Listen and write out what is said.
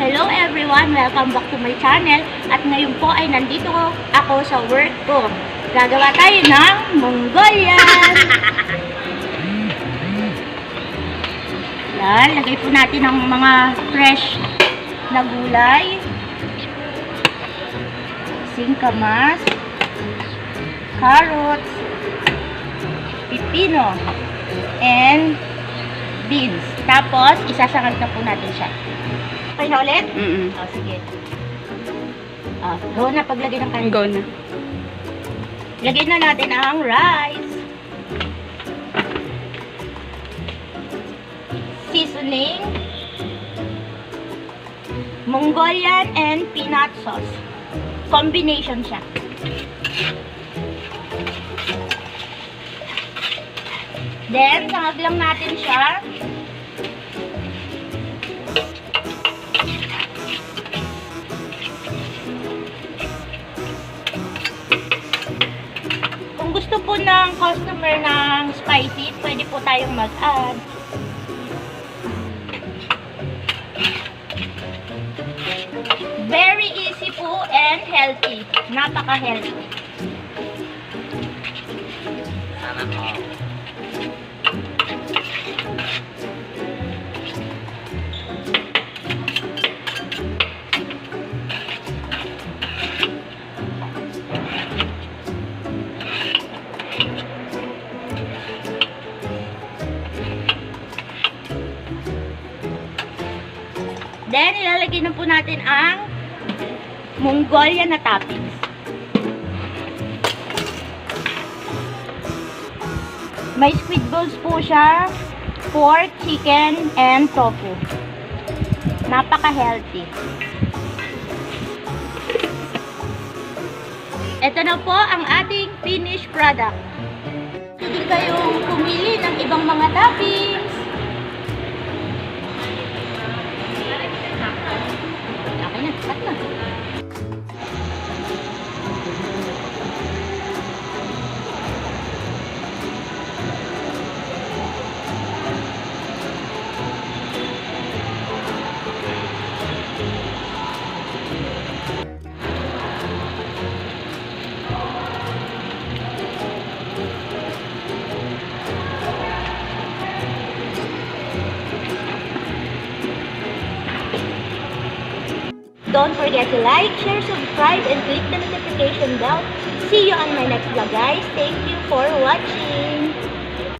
Hello everyone! Welcome back to my channel. At ngayon po ay nandito ako sa work ko. Gagawa tayo ng Mongolian! Yan, lagay po natin ang mga fresh na gulay. Singkamas, carrots, pipino, and beans. Tapos, isasangag na po natin siya. Okay na ulit? Mm-mm. Oh, sige. Ah, go na paglagay ng kanin. Go na. Lagay na natin ang rice. Seasoning. Mongolian and peanut sauce. Combination siya. Then, sangag lang natin siya. Po ng customer ng spicy, pwede po tayong mag-add. Very easy po and healthy. Napaka-healthy. Then, ilalagay na po natin ang Mongolian na toppings. May squid balls po siya, pork, chicken, and tofu. Napaka-healthy. Ito na po ang ating finished product. Pwede kayong pumili ng ibang mga toppings. Okay na, Don't forget to like, share, subscribe, and click the notification bell. See you on my next vlog, guys. Thank you for watching.